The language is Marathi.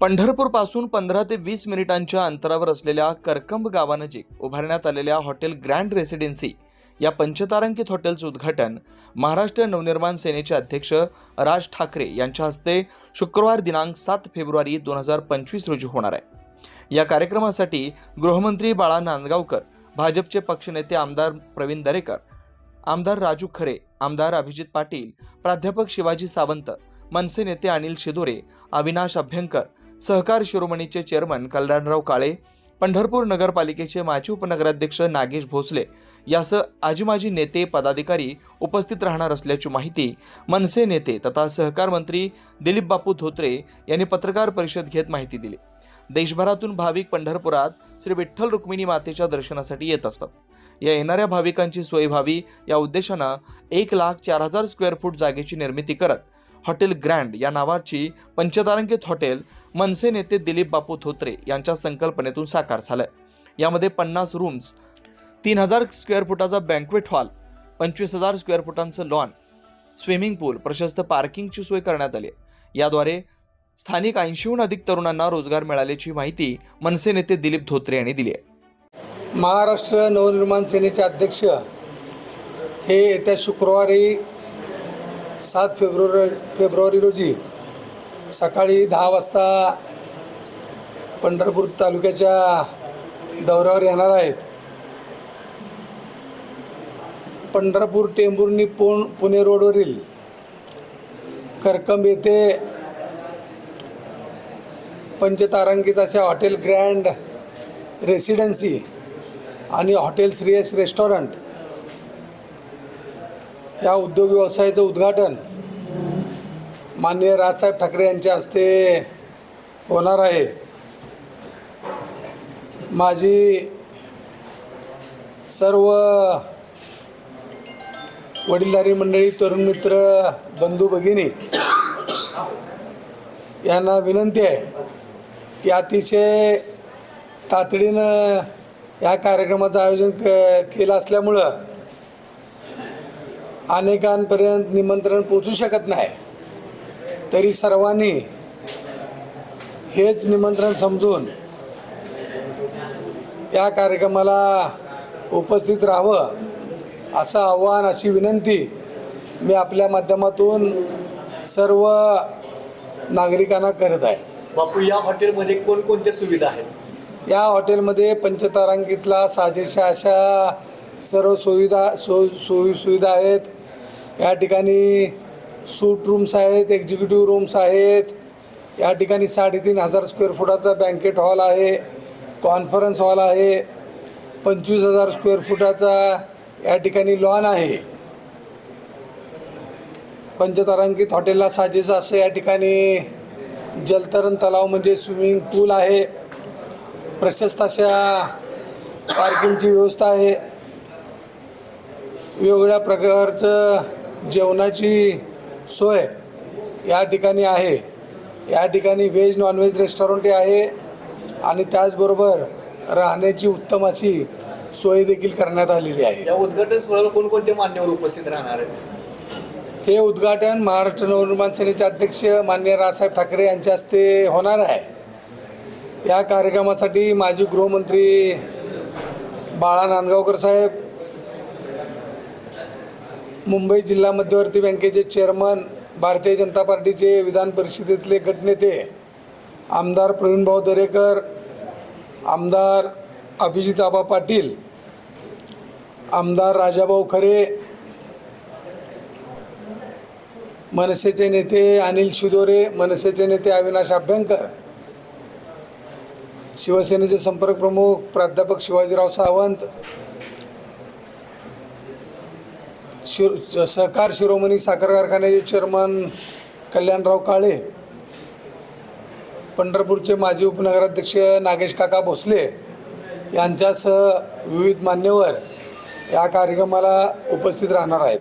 पंढरपूरपासून पंधरा ते वीस मिनिटांच्या अंतरावर असलेल्या करकंब गावानजीक उभारण्यात आलेल्या हॉटेल ग्रँड रेसिडेन्सी या पंचतारांकित हॉटेलचं उद्घाटन महाराष्ट्र नवनिर्माण सेनेचे अध्यक्ष राज ठाकरे यांच्या हस्ते शुक्रवार दिनांक सात फेब्रुवारी दोन हजार पंचवीस रोजी होणार आहे. या कार्यक्रमासाठी गृहमंत्री बाळा नांदगावकर भाजपचे पक्षनेते आमदार प्रवीण दरेकर आमदार राजू खरे आमदार अभिजित पाटील प्राध्यापक शिवाजी सावंत मनसे नेते अनिल शिदोरे अविनाश अभ्यंकर सहकार शिरोमणीचे चेअरमन कल्याणराव काळे पंढरपूर नगरपालिकेचे माजी उपनगराध्यक्ष नागेश भोसले यासह आजीमाजी नेते पदाधिकारी उपस्थित राहणार असल्याची माहिती मनसे नेते तथा सहकार मंत्री दिलीप बापू धोत्रे यांनी पत्रकार परिषद घेत माहिती दिली. देशभरातून भाविक पंढरपुरात श्री विठ्ठल रुक्मिणी मातेच्या दर्शनासाठी येत असतात. या येणाऱ्या भाविकांची सोय व्हावी या उद्देशानं एक लाख चार हजार स्क्वेअर फूट जागेची निर्मिती करत हॉटेल ग्रँड या नावाची पंचतारांकित हॉटेल मनसे नेते दिलीप बापू धोत्रे यांच्या संकल्पनेतून साकार झालं यामध्ये पन्नास रूम्स तीन हजार स्क्वेअर फुटाचा बँक्वेट हॉल पंचवीस हजार स्क्वेअर फुटांचं लॉन स्विमिंग पूल प्रशस्त पार्किंगची सोय करण्यात आली याद्वारे स्थानिक ऐंशीहून अधिक तरुणांना रोजगार मिळाल्याची माहिती मनसे नेते दिलीप धोत्रे यांनी दिली आहे. महाराष्ट्र नवनिर्माण सेनेचे अध्यक्ष हे येत्या शुक्रवारी सात फेब्रुवारी फेब्रुवारी रोजी सकाळी दहा वाजता पंढरपूर तालुक्याच्या दौऱ्यावर येणार आहेत. पंढरपूर टेंभुर्णी पुण पुणे रोडवरील करकंब येथे पंचतारांकित अशा हॉटेल ग्रँड रेसिडेन्सी आणि हॉटेल श्रेयस रेस्टॉरंट या उद्योग व्यवसायाचं उद्घाटन माननीय राजसाहेब ठाकरे यांच्या हस्ते होणार आहे. माझी सर्व वडीलधारी मंडळी तरुण मित्र बंधू भगिनी यांना विनंती आहे की अतिशय तातडीनं या कार्यक्रमाचं आयोजन क केलं असल्यामुळं अनेकांपर्यंत निमंत्रण पोचू शकत नाही. तरी सर्वांनी हेच निमंत्रण समजून या कार्यक्रमाला उपस्थित राहावं असं आव्हान अशी विनंती मी आपल्या माध्यमातून सर्व नागरिकांना करत आहे. बापू या हॉटेलमध्ये कोणकोणत्या सुविधा आहेत? या हॉटेलमध्ये पंचतारांकितला साजेशा अशा सर्व सुविधा सो सोयी सुविधा आहेत. या ठिकाणी सूट रूम्स आहेत एक्झिक्युटिव्ह रूम्स आहेत. या ठिकाणी साडेतीन हजार स्क्वेअर फुटाचा बँकेट हॉल आहे. कॉन्फरन्स हॉल आहे. पंचवीस हजार स्क्वेअर फुटाचा या ठिकाणी लॉन आहे. पंचतारांकित हॉटेलला साजेसं असं या ठिकाणी जलतरण तलाव म्हणजे स्विमिंग पूल आहे. प्रशस्त अशा पार्किंगची व्यवस्था आहे. वेगवेगळ्या प्रकारचं जेवणाची सोय या ठिकाणी आहे. या ठिकाणी व्हेज नॉनव्हेज रेस्टॉरंटही आहे आणि त्याचबरोबर राहण्याची उत्तम अशी सोय देखील करण्यात आलेली आहे. या उद्घाटन सोहळ्याला कोणकोणते मान्यवर उपस्थित राहणार आहेत? हे उद्घाटन महाराष्ट्र नवनिर्माण सेनेचे अध्यक्ष माननीय राजसाहेब ठाकरे यांच्या हस्ते होणार आहे. या कार्यक्रमासाठी माजी गृहमंत्री बाळा नांदगावकर साहेब मुंबई जिल्हा मध्यवर्ती बँकेचे चेअरमन भारतीय जनता पार्टीचे विधान परिषदेतले गटनेते आमदार प्रवीणभाऊ दरेकर आमदार अभिजित आबा पाटील आमदार राजाभाऊ खरे मनसेचे नेते अनिल शिदोरे मनसेचे नेते अविनाश अभ्यंकर शिवसेनेचे संपर्क प्रमुख प्राध्यापक शिवाजीराव सावंत शिर सहकार शिरोमणी साखर कारखान्याचे चेअरमन कल्याणराव काळे पंढरपूरचे माजी उपनगराध्यक्ष नागेश काका भोसले यांच्यासह विविध मान्यवर या कार्यक्रमाला उपस्थित राहणार आहेत.